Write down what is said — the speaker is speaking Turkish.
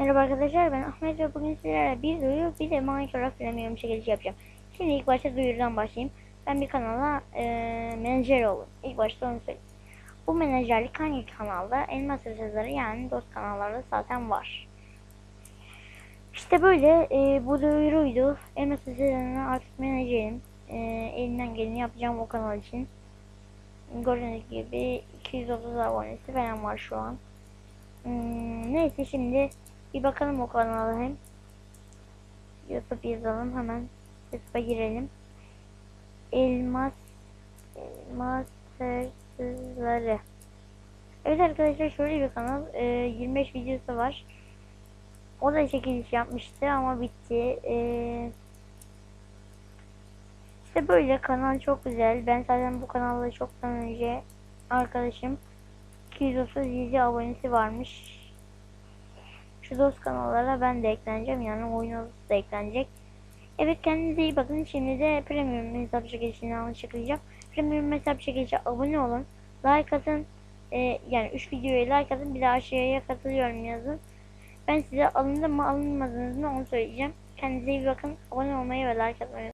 Merhaba arkadaşlar ben Ahmet ve bugün sizlerle bir duyuru bir de Minecraft Premium çekilişi yapacağım. Şimdi ilk başta duyurudan başlayayım. Ben bir kanala e, menajer oldum. İlk başta onu söyleyeyim. Bu menajerlik hangi kanalda? Elmas Hırsızları yani dost kanallarda zaten var. İşte böyle e, bu duyuruydu. Elmas Hırsızları'na artık menajerim. E, elimden geleni yapacağım o kanal için. Gördüğünüz gibi 230 abonesi falan var şu an. Hmm, neyse şimdi bir bakalım o kanala hem. YouTube yazalım hemen. YouTube'a girelim. Elmas Elmas Hırsızları. Evet arkadaşlar şöyle bir kanal. Ee, 25 videosu var. O da çekiliş yapmıştı ama bitti. Ee, işte böyle kanal çok güzel. Ben zaten bu kanalda çoktan önce arkadaşım 237 abonesi varmış. Şu dost kanallara ben de ekleneceğim. Yani oyun odası da eklenecek. Evet kendinize iyi bakın. Şimdi de premium hesap çekilişini açıklayacağım. Premium hesap çekilişe abone olun. Like atın. Ee, yani 3 videoya like atın. Bir de aşağıya katılıyorum yazın. Ben size alındı mı alınmadınız mı onu söyleyeceğim. Kendinize iyi bakın. Abone olmayı ve like atmayı